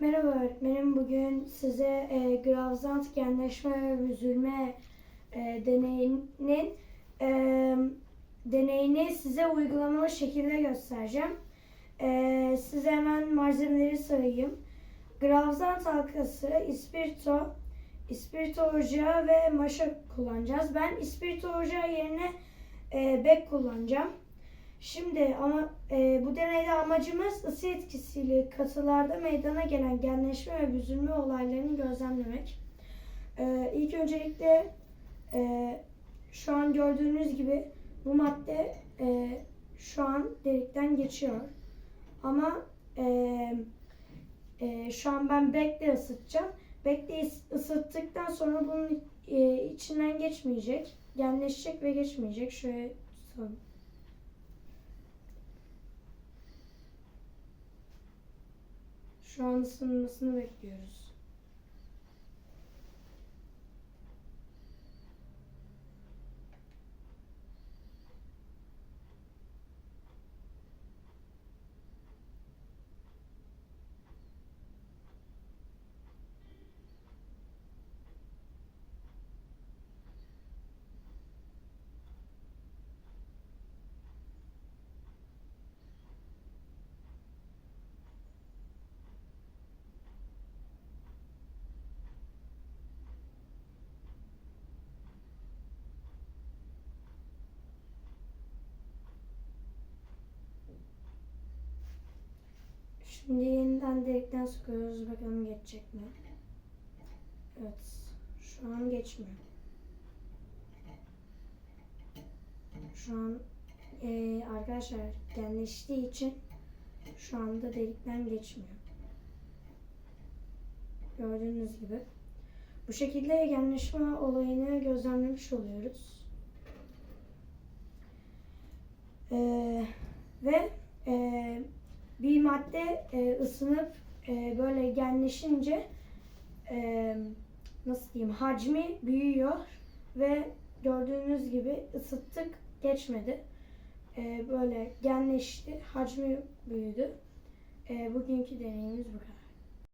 Merhaba öğretmenim. Bugün size e, Gravzant genleşme ve büzülme e, deneyinin e, deneyini size uygulamalı şekilde göstereceğim. E, size hemen malzemeleri sayayım. Gravzant halkası, ispirto, ispirto ocağı ve maşa kullanacağız. Ben ispirto ocağı yerine e, bek kullanacağım. Şimdi ama e, bu deneyde amacımız ısı etkisiyle katılarda meydana gelen genleşme ve büzülme olaylarını gözlemlemek. E, ilk öncelikle e, şu an gördüğünüz gibi bu madde e, şu an delikten geçiyor. Ama e, e, şu an ben bekle ısıtacağım. Bekle ıs- ısıttıktan sonra bunun e, içinden geçmeyecek. Genleşecek ve geçmeyecek. Şöyle tutalım. Şu an ısınmasını bekliyoruz. Şimdi yeniden delikten sıkıyoruz. Bakalım geçecek mi? Evet. Şu an geçmiyor. Şu an eee, arkadaşlar genleştiği için şu anda delikten geçmiyor. Gördüğünüz gibi. Bu şekilde genleşme olayını gözlemlemiş oluyoruz. Bir madde e, ısınıp e, böyle genleşince e, nasıl diyeyim hacmi büyüyor ve gördüğünüz gibi ısıttık geçmedi. E, böyle genleşti, hacmi büyüdü. E, bugünkü deneyimiz bu kadar.